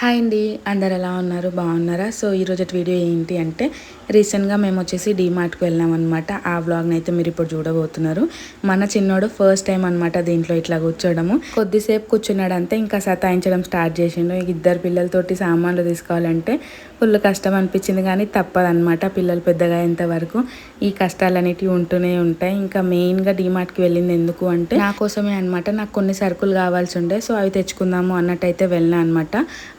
Hi అండి. అందరు ఎలా ఉన్నారు? బాగున్నారా? సో ఈరోజు వీడియో ఏంటి అంటే రీసెంట్గా మేము వచ్చేసి డీమార్ట్కి వెళ్ళాం అనమాట ఆ వ్లాగ్ని అయితే మీరు ఇప్పుడు చూడబోతున్నారు. మన చిన్నోడు ఫస్ట్ టైం అనమాట దీంట్లో ఇట్లా కూర్చోడము. కొద్దిసేపు కూర్చున్నాడంతే ఇంకా సతాయించడం స్టార్ట్ చేసిండు. ఇద్దరు పిల్లలతోటి సామాన్లు తీసుకోవాలంటే ఫుల్ కష్టం అనిపించింది కానీ తప్పదనమాట పిల్లలు పెద్దగా అయ్యేంత వరకు. ఈ కష్టాలు అనేటివి ఉంటూనే ఉంటాయి. ఇంకా మెయిన్గా డీమార్ట్కి వెళ్ళింది ఎందుకు అంటే నా కోసమే అనమాట నాకు కొన్ని సరుకులు కావాల్సి ఉండే సో అవి తెచ్చుకుందాము అన్నట్టయితే వెళ్ళినా అనమాట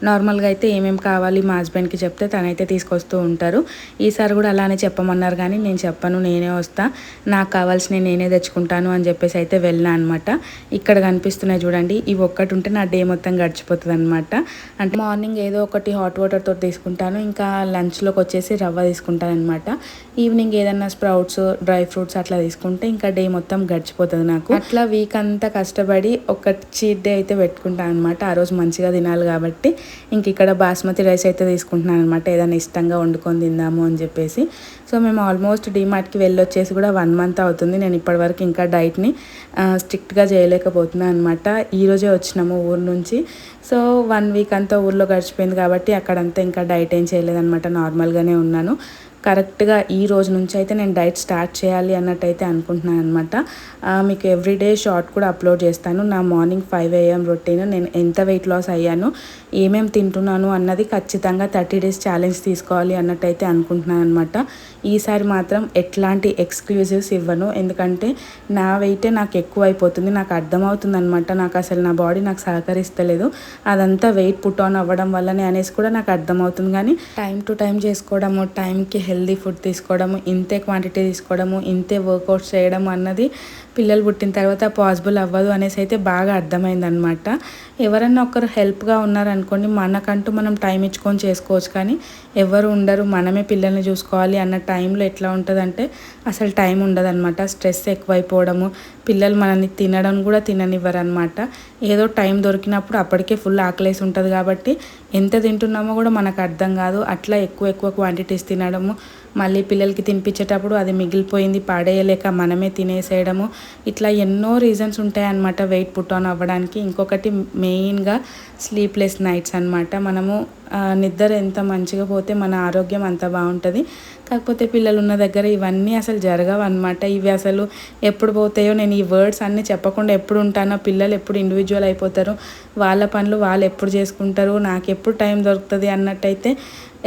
నార్మల్గా అయితే ఏమేమి కావాలి మా హస్బెండ్కి చెప్తే తనైతే తీసుకొస్తూ ఉంటారు. ఈసారి కూడా అలానే చెప్పమన్నారు కానీ నేను చెప్పను నేనే వస్తా. నాకు కావాల్సినవి నేనే తెచ్చుకుంటాను అని చెప్పేసి అయితే వెళ్ళినా అనమాట ఇక్కడ కనిపిస్తున్నాయి చూడండి ఇవి ఒక్కటి ఉంటే నా డే మొత్తం గడిచిపోతుంది అనమాట అంటే మార్నింగ్ ఏదో ఒకటి హాట్ వాటర్తో తీసుకుంటాను ఇంకా లంచ్లోకి వచ్చేసి రవ్వ తీసుకుంటాను అనమాట ఈవినింగ్ ఏదన్నా స్ప్రౌట్స్ డ్రై ఫ్రూట్స్ అట్లా తీసుకుంటే ఇంకా డే మొత్తం గడిచిపోతుంది నాకు. అట్లా వీక్ అంతా కష్టపడి ఒక చీట్ డే అయితే పెట్టుకుంటాను అనమాట ఆ రోజు మంచిగా తినాలి కాబట్టి ఇంక ఇక్కడ బాస్మతి రైస్ అయితే తీసుకుంటున్నాను అనమాట ఏదైనా ఇష్టంగా వండుకొని తిందాము అని చెప్పేసి. సో మేము ఆల్మోస్ట్ డీమార్ట్కి వెళ్ళొచ్చేసి కూడా వన్ మంత్ అవుతుంది. నేను ఇప్పటివరకు ఇంకా డైట్ని స్ట్రిక్ట్గా చేయలేకపోతున్నాను అనమాట ఈరోజే వచ్చినాము ఊరు నుంచి. సో వన్ వీక్ అంతా ఊర్లో గడిచిపోయింది కాబట్టి అక్కడంతా ఇంకా డైట్ ఏం చేయలేదన్నమాట. నార్మల్గానే ఉన్నాను. కరెక్ట్గా ఈ రోజు నుంచి అయితే నేను డైట్ స్టార్ట్ చేయాలి అన్నట్టయితే అనుకుంటున్నాను అనమాట మీకు ఎవ్రీడే షార్ట్ కూడా అప్లోడ్ చేస్తాను. నా మార్నింగ్ ఫైవ్ ఏఎం రొటీన్ నేను ఎంత వెయిట్ లాస్ అయ్యాను ఏమేమి తింటున్నాను అన్నది ఖచ్చితంగా థర్టీ డేస్ ఛాలెంజ్ తీసుకోవాలి అన్నట్టయితే అనుకుంటున్నాను అనమాట ఈసారి మాత్రం ఎట్లాంటి ఎక్స్క్లూజివ్స్ ఇవ్వను. ఎందుకంటే నా వెయిటే నాకు ఎక్కువ అయిపోతుంది నాకు అర్థమవుతుంది అనమాట నాకు అసలు నా బాడీ నాకు సహకరిస్తలేదు. అదంతా వెయిట్ పుట్ ఆన్ అవ్వడం వల్లనే అనేసి కూడా నాకు అర్థమవుతుంది. కానీ టైం టు టైం చేసుకోవడము టైంకి హెల్దీ ఫుడ్ తీసుకోవడము ఇంతే క్వాంటిటీ తీసుకోవడము ఇంతే వర్కౌట్స్ చేయడం అన్నది పిల్లలు పుట్టిన తర్వాత పాసిబుల్ అవ్వదు అనేసి అయితే బాగా అర్థమైందనమాట ఎవరన్నా ఒకరు హెల్ప్గా ఉన్నారనుకోండి మనకంటూ మనం టైం ఇచ్చుకొని చేసుకోవచ్చు కానీ ఎవరు ఉండరు మనమే పిల్లల్ని చూసుకోవాలి అన్న టైంలో ఎట్లా ఉంటుందంటే అసలు టైం ఉండదన్నమాట. స్ట్రెస్ ఎక్కువైపోవడము పిల్లలు మనల్ని తినడం కూడా తిననివ్వరు అనమాట ఏదో టైం దొరికినప్పుడు అప్పటికే ఫుల్ ఆకలేసి ఉంటుంది కాబట్టి ఎంత తింటున్నామో కూడా మనకు అర్థం కాదు. అట్లా ఎక్కువ ఎక్కువ క్వాంటిటీస్ తినడము మళ్ళీ పిల్లలకి తినిపించేటప్పుడు అది మిగిలిపోయింది పాడేయలేక మనమే తినేసేయడము. ఇట్లా ఎన్నో రీజన్స్ ఉంటాయన్నమాట వెయిట్ పుట్ ఆన్ అవ్వడానికి. ఇంకొకటి మెయిన్గా స్లీప్లెస్ నైట్స్ అనమాట మనము నిద్ర ఎంత మంచిగా పోతే మన ఆరోగ్యం అంత బాగుంటుంది. కాకపోతే పిల్లలు ఉన్న దగ్గర ఇవన్నీ అసలు జరగవు అనమాట ఇవి అసలు ఎప్పుడు పోతాయో నేను ఈ వర్డ్స్ అన్నీ చెప్పకుండా ఎప్పుడు ఉంటానో పిల్లలు ఎప్పుడు ఇండివిజువల్ అయిపోతారు వాళ్ళ పనులు వాళ్ళు ఎప్పుడు చేసుకుంటారు నాకు ఎప్పుడు టైం దొరుకుతుంది అన్నట్టయితే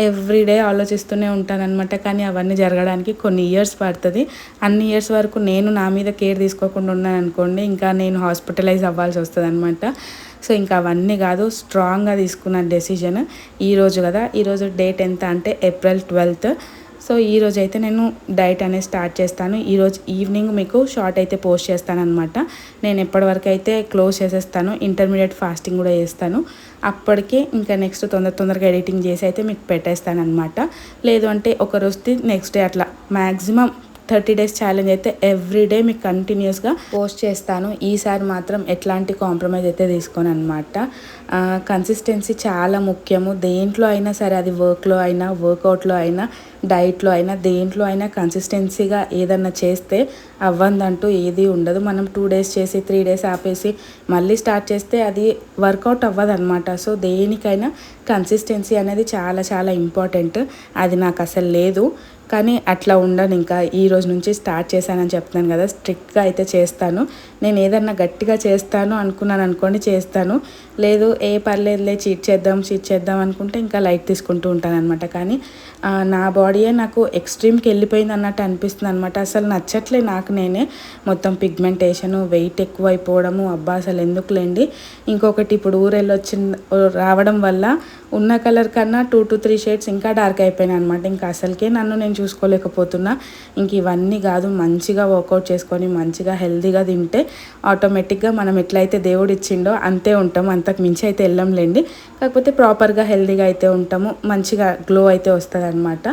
ఎవ్రీడే ఆలోచిస్తూనే ఉంటానన్నమాట. కానీ అవన్నీ జరగడానికి కొన్ని ఇయర్స్ పడుతుంది. అన్ని ఇయర్స్ వరకు నేను నా మీద కేర్ తీసుకోకుండా ఉన్నాను అనుకోండి ఇంకా నేను హాస్పిటలైజ్ అవ్వాల్సి వస్తుంది అనమాట సో ఇంకా అవన్నీ కాదు స్ట్రాంగ్గా తీసుకున్న డెసిజన్ ఈరోజు కదా ఈరోజు డేట్ ఎంత అంటే ఏప్రిల్ ట్వెల్త్ సో ఈరోజు అయితే నేను డైట్ అనేది స్టార్ట్ చేస్తాను. ఈరోజు ఈవినింగ్ మీకు షార్ట్ అయితే పోస్ట్ చేస్తాను అనమాట నేను ఎప్పటివరకు అయితే క్లోజ్ చేసేస్తాను ఇంటర్మీడియట్ ఫాస్టింగ్ కూడా చేస్తాను. అప్పటికే ఇంకా నెక్స్ట్ తొందర తొందరగా ఎడిటింగ్ చేసి అయితే మీకు పెట్టేస్తాను అనమాట లేదు అంటే ఒక రోజు నెక్స్ట్ డే అట్లా. మ్యాక్సిమం థర్టీ డేస్ ఛాలెంజ్ అయితే ఎవ్రీ డే మీకు కంటిన్యూస్గా పోస్ట్ చేస్తాను. ఈసారి మాత్రం ఎట్లాంటి కాంప్రమైజ్ అయితే తీసుకోను అనమాట కన్సిస్టెన్సీ చాలా ముఖ్యము. దేంట్లో అయినా సరే అది వర్క్లో అయినా వర్కౌట్లో అయినా డైట్లో అయినా దేంట్లో అయినా కన్సిస్టెన్సీగా ఏదన్నా చేస్తే అవ్వందంటూ ఏది ఉండదు. మనం టూ డేస్ చేసి త్రీ డేస్ ఆపేసి మళ్ళీ స్టార్ట్ చేస్తే అది వర్కౌట్ అవ్వదు అనమాట సో దేనికైనా కన్సిస్టెన్సీ అనేది చాలా చాలా ఇంపార్టెంట్ అది నాకు అసలు లేదు. కానీ అట్లా ఉండను ఇంకా. ఈ రోజు నుంచి స్టార్ట్ చేశానని చెప్తున్నాను కదా స్ట్రిక్ట్గా అయితే చేస్తాను. నేను ఏదన్నా గట్టిగా చేస్తాను అనుకున్నాను అనుకోండి చేస్తాను. లేదు ఏ పర్లేదులే చీట్ చేద్దాం చీట్ చేద్దాం అనుకుంటే ఇంకా లైట్ తీసుకుంటూ ఉంటాను అనమాట కానీ నా బాడీయే నాకు ఎక్స్ట్రీమ్కి వెళ్ళిపోయింది అన్నట్టు అనిపిస్తుంది అనమాట అసలు నచ్చట్లే నాకు నేనే. మొత్తం పిగ్మెంటేషన్ వెయిట్ ఎక్కువ అయిపోవడము అబ్బా అసలు ఎందుకులేండి? ఇంకొకటి ఇప్పుడు ఊరెళ్ళొచ్చి రావడం వల్ల ఉన్న కలర్ కన్నా టూ టు త్రీ షేడ్స్ ఇంకా డార్క్ అయిపోయినాయి అనమాట ఇంకా అసలుకే నన్ను నేను చూసుకోలేకపోతున్నా. ఇంక ఇవన్నీ కాదు మంచిగా వర్కౌట్ చేసుకొని మంచిగా హెల్తీగా తింటే ఆటోమేటిక్గా మనం ఎట్లయితే దేవుడు ఇచ్చిండో అంతే ఉంటాం. అంతకు మించి అయితే వెళ్ళంలేండి. కాకపోతే ప్రాపర్గా హెల్తీగా అయితే ఉంటాము. మంచిగా గ్లో అయితే వస్తుంది అనమాట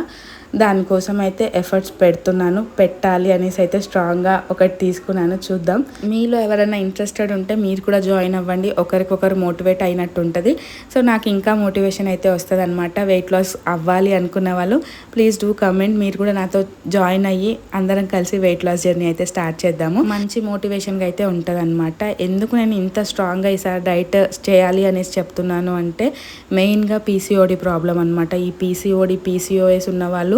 దానికోసం అయితే ఎఫర్ట్స్ పెడుతున్నాను. పెట్టాలి అనేసి అయితే స్ట్రాంగ్గా ఒకటి తీసుకున్నాను. చూద్దాం. మీలో ఎవరైనా ఇంట్రెస్టెడ్ ఉంటే మీరు కూడా జాయిన్ అవ్వండి. ఒకరికొకరు మోటివేట్ అయినట్టు ఉంటుంది సో నాకు ఇంకా మోటివేషన్ అయితే వస్తుంది అనమాట వెయిట్ లాస్ అవ్వాలి అనుకున్న వాళ్ళు ప్లీజ్ డూ కమెంట్ మీరు కూడా నాతో జాయిన్ అయ్యి అందరం కలిసి వెయిట్ లాస్ జర్నీ అయితే స్టార్ట్ చేద్దాము. మంచి మోటివేషన్గా అయితే ఉంటుంది అనమాట ఎందుకు నేను ఇంత స్ట్రాంగ్గా ఈసారి డైట్ చేయాలి అనేసి చెప్తున్నాను అంటే మెయిన్గా పీసీఓడి ప్రాబ్లం అనమాట ఈ పీసీఓడి పీసీఓఎస్ ఉన్న వాళ్ళు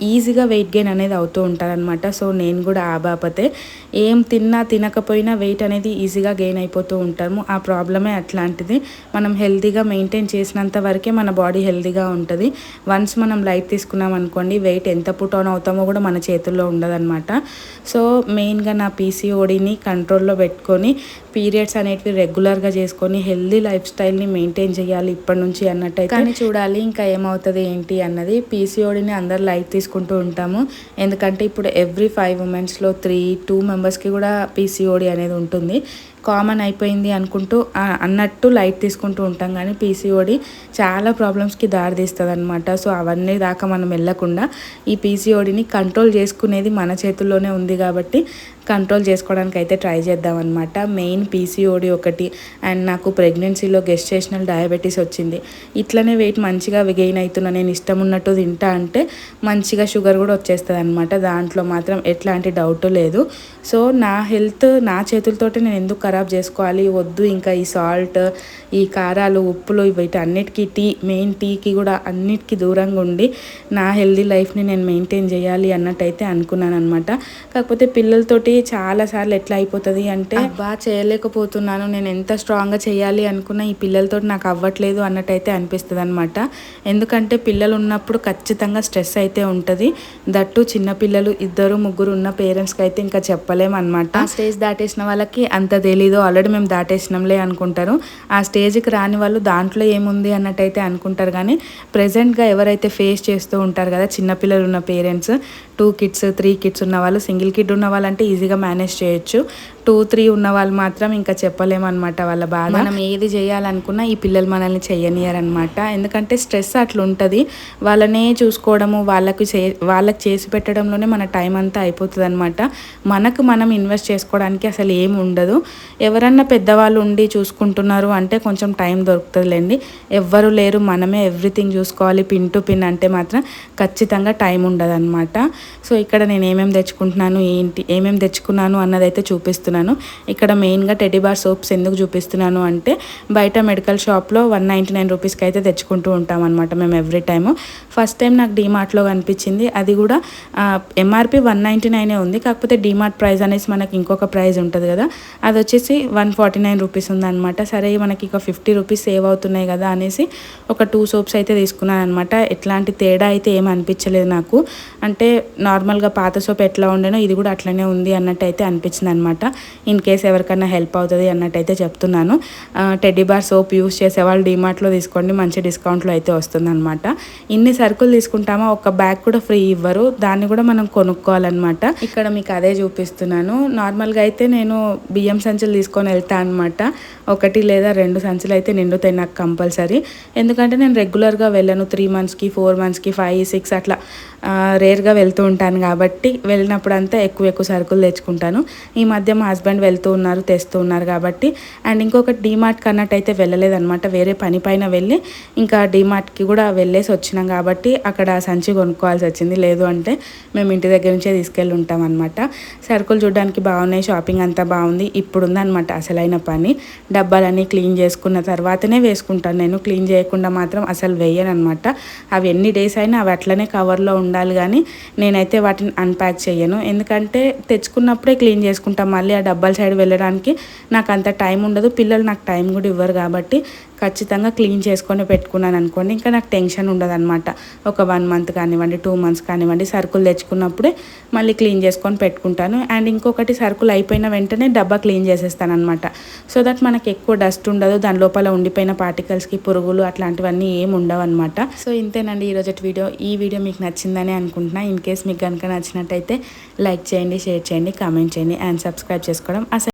ఈజీగా వెయిట్ గెయిన్ అనేది అవుతూ ఉంటారనమాట సో నేను కూడా ఆ బాపతే ఏం తిన్నా తినకపోయినా వెయిట్ అనేది ఈజీగా గెయిన్ అయిపోతూ ఉంటాము. ఆ ప్రాబ్లమే అట్లాంటిది. మనం హెల్తీగా మెయింటైన్ చేసినంత వరకే మన బాడీ హెల్తీగా ఉంటుంది. వన్స్ మనం లైట్ తీసుకున్నాం అనుకోండి వెయిట్ ఎంత పుట్ ఆన్ అవుతామో కూడా మన చేతుల్లో ఉండదన్నమాట. సో మెయిన్గా నా పీసీఓడిని కంట్రోల్లో పెట్టుకొని పీరియడ్స్ అనేటివి రెగ్యులర్గా చేసుకొని హెల్దీ లైఫ్ స్టైల్ని మెయింటైన్ చేయాలి ఇప్పటి నుంచి అన్నట్టు కానీ చూడాలి ఇంకా ఏమవుతుంది ఏంటి అన్నది. పీసీఓడిని అందరు లైట్ తీసుకుంటూ ఉంటాము. ఎందుకంటే ఇప్పుడు ఎవ్రీ ఫైవ్ ఉమెన్స్లో త్రీ టూ మెంబర్స్కి కూడా పీసీఓడి అనేది ఉంటుంది. కామన్ అయిపోయింది అనుకుంటూ అన్నట్టు లైట్ తీసుకుంటూ ఉంటాం. కానీ పీసీఓడి చాలా ప్రాబ్లమ్స్కి దారితీస్తుంది అనమాట సో అవన్నీ దాకా మనం వెళ్ళకుండా ఈ పీసీఓడిని కంట్రోల్ చేసుకునేది మన చేతుల్లోనే ఉంది కాబట్టి కంట్రోల్ చేసుకోవడానికి అయితే ట్రై చేద్దాం అనమాట మెయిన్ పీసీఓడి ఒకటి. అండ్ నాకు ప్రెగ్నెన్సీలో గెస్టేషనల్ డయాబెటీస్ వచ్చింది. ఇట్లనే వెయిట్ మంచిగా గెయిన్ అవుతున్నా నేను ఇష్టం ఉన్నట్టు తింటా అంటే మంచిగా షుగర్ కూడా వచ్చేస్తుంది అనమాట దాంట్లో మాత్రం ఎట్లాంటి డౌట్ లేదు. సో నా హెల్త్ నా చేతులతోటి నేను ఎందుకు ఖరాబ్ చేసుకోవాలి వద్దు ఇంకా ఈ సాల్ట్ ఈ కారాలు ఉప్పులు వీటి అన్నిటికీ టీ మెయిన్ టీకి కూడా అన్నిటికీ దూరంగా ఉండి నా హెల్దీ లైఫ్ని నేను మెయింటైన్ చేయాలి అన్నట్టయితే అనుకున్నాను అనమాట కాకపోతే పిల్లలతోటి చాలాసార్లు ఎట్లా అయిపోతుంది అంటే బాగా చేయలేకపోతున్నాను నేను ఎంత స్ట్రాంగ్గా చేయాలి అనుకున్నా ఈ పిల్లలతో నాకు అవ్వట్లేదు అన్నట్టయితే అనిపిస్తుంది అనమాట ఎందుకంటే పిల్లలు ఉన్నప్పుడు ఖచ్చితంగా స్ట్రెస్ అయితే ఉంటుంది. దట్టు చిన్నపిల్లలు ఇద్దరు ముగ్గురు ఉన్న పేరెంట్స్కి అయితే ఇంకా చెప్పలేము అనమాట స్టేజ్ దాటేసిన వాళ్ళకి అంత తెలీదు ఆల్రెడీ మేము దాటేసినాంలే అనుకుంటారు. ఆ స్టేజ్కి రాని వాళ్ళు దాంట్లో ఏముంది అన్నట్టయితే అనుకుంటారు కానీ ప్రజెంట్గా ఎవరైతే ఫేస్ చేస్తూ ఉంటారు కదా చిన్నపిల్లలు ఉన్న parents two kids three kids ఉన్న వాళ్ళు సింగిల్ కిడ్ ఉన్న వాళ్ళంటే ఈజీగా మేనేజ్ చేయొచ్చు. టూ త్రీ ఉన్న వాళ్ళు మాత్రం ఇంకా చెప్పలేమన్నమాట వాళ్ళ బాధ. మనం ఏది చేయాలనుకున్నా ఈ పిల్లలు మనల్ని చెయ్యనియరనమాట ఎందుకంటే స్ట్రెస్ అట్లా ఉంటుంది వాళ్ళనే చూసుకోవడము వాళ్ళకు చే వాళ్ళకి చేసి పెట్టడంలోనే మన టైం అంతా అయిపోతుంది అనమాట మనకు మనం ఇన్వెస్ట్ చేసుకోవడానికి అసలు ఏమి ఉండదు ఎవరన్నా పెద్దవాళ్ళు ఉండి చూసుకుంటున్నారు అంటే కొంచెం టైం దొరుకుతుందిలేండి. ఎవ్వరు లేరు మనమే ఎవ్రీథింగ్ చూసుకోవాలి పిన్ టు పిన్ అంటే మాత్రం ఖచ్చితంగా టైం ఉండదు అనమాట సో ఇక్కడ నేను ఏమేమి తెచ్చుకుంటున్నాను ఏంటి ఏమేమి తెచ్చుకున్నాను అన్నదైతే చూపిస్తున్నాను. చూపిస్తున్నాను ఇక్కడ మెయిన్గా టెడీబార్ సోప్స్ ఎందుకు చూపిస్తున్నాను అంటే బయట మెడికల్ షాప్లో వన్ నైంటీ నైన్ రూపీస్కి అయితే తెచ్చుకుంటూ ఉంటాం అనమాట మేము ఎవ్రీ టైము. ఫస్ట్ టైం నాకు డీమార్ట్లో కనిపించింది. అది కూడా ఎంఆర్పి వన్ నైంటీ నైనే ఉంది. కాకపోతే డీమార్ట్ ప్రైస్ అనేసి మనకి ఇంకొక ప్రైస్ ఉంటుంది కదా అది వచ్చేసి వన్ ఫార్టీ నైన్ రూపీస్ ఉందన్నమాట. సరే మనకి ఇక ఫిఫ్టీ రూపీస్ సేవ్ అవుతున్నాయి కదా అనేసి ఒక టూ సోప్స్ అయితే తీసుకున్నాను అనమాట ఎట్లాంటి తేడా అయితే ఏం అనిపించలేదు నాకు. అంటే నార్మల్గా పాత సోప్ ఎట్లా ఉండేనో ఇది కూడా అట్లనే ఉంది అన్నట్టు అయితే అనిపించింది అనమాట ఇన్ కేస్ ఎవరికైనా హెల్ప్ అవుతుంది అన్నట్టయితే చెప్తున్నాను. టెడ్డీ బార్ సోప్ యూస్ చేసే వాళ్ళు డిమార్ట్లో తీసుకోండి మంచి డిస్కౌంట్లో అయితే వస్తుందన్నమాట. ఇన్ని సరుకులు తీసుకుంటామో? ఒక బ్యాగ్ కూడా ఫ్రీ ఇవ్వరు. దాన్ని కూడా మనం కొనుక్కోవాలన్నమాట. ఇక్కడ మీకు అదే చూపిస్తున్నాను. నార్మల్గా అయితే నేను బియ్యం సంచులు తీసుకొని వెళ్తాను అనమాట ఒకటి లేదా రెండు సంచులు అయితే నిండుతాయి నాకు కంపల్సరీ. ఎందుకంటే నేను రెగ్యులర్గా వెళ్ళను. త్రీ మంత్స్కి ఫోర్ మంత్స్కి ఫైవ్ సిక్స్ అట్లా రేర్గా వెళ్తూ ఉంటాను కాబట్టి వెళ్ళినప్పుడు అంతా ఎక్కువ ఎక్కువ సరుకులు తెచ్చుకుంటాను. ఈ మధ్య మా హస్బెండ్ వెళ్తూ ఉన్నారు తెస్తూ ఉన్నారు కాబట్టి. అండ్ ఇంకొకటి డీమార్ట్కి అన్నట్టు అయితే వెళ్ళలేదనమాట వేరే పని పైన వెళ్ళి ఇంకా డీమార్ట్కి కూడా వెళ్ళేసి వచ్చినాం కాబట్టి అక్కడ సంచి కొనుక్కోవాల్సి వచ్చింది. లేదు అంటే మేము ఇంటి దగ్గర నుంచే తీసుకెళ్ళి ఉంటాం అనమాట సరుకులు చూడడానికి బాగున్నాయి షాపింగ్ అంతా బాగుంది. ఇప్పుడు ఉందనమాట అసలైన పని. డబ్బాలన్నీ క్లీన్ చేసుకున్న తర్వాతనే వేసుకుంటాను నేను. క్లీన్ చేయకుండా మాత్రం అసలు వేయను అనమాట అవి ఎన్ని డేస్ అయినా అవి అట్లనే కవర్లో ఉండాలి కానీ నేనైతే వాటిని అన్ప్యాక్ చేయను ఎందుకంటే తెచ్చుకున్నప్పుడే క్లీన్ చేసుకుంటాం. మళ్ళీ ఆ డబ్బాల సైడ్ వెళ్ళడానికి నాకు అంత టైం ఉండదు. పిల్లలు నాకు టైం కూడా ఇవ్వరు కాబట్టి ఖచ్చితంగా క్లీన్ చేసుకొని పెట్టుకున్నాను అనుకోండి. ఇంకా నాకు టెన్షన్ ఉండదు అనమాట ఒక వన్ మంత్ కానివ్వండి టూ మంత్స్ కానివ్వండి సరుకులు తెచ్చుకున్నప్పుడే మళ్ళీ క్లీన్ చేసుకొని పెట్టుకుంటాను. అండ్ ఇంకొకటి సరుకులు అయిపోయిన వెంటనే డబ్బా క్లీన్ చేసి అనమాట సో దట్ మనకి ఎక్కువ డస్ట్ ఉండదు దాని లోపల ఉండిపోయిన పార్టికల్స్కి పురుగులు అట్లాంటివన్నీ ఏమి ఉండవు అనమాట సో ఇంతేనండి ఈరోజు వీడియో. ఈ వీడియో మీకు నచ్చిందని అనుకుంటున్నా. ఇన్ కేస్ మీకు కనుక నచ్చినట్టయితే లైక్ చేయండి షేర్ చేయండి కామెంట్ చేయండి అండ్ సబ్స్క్రైబ్ చేసుకోవడం అసలు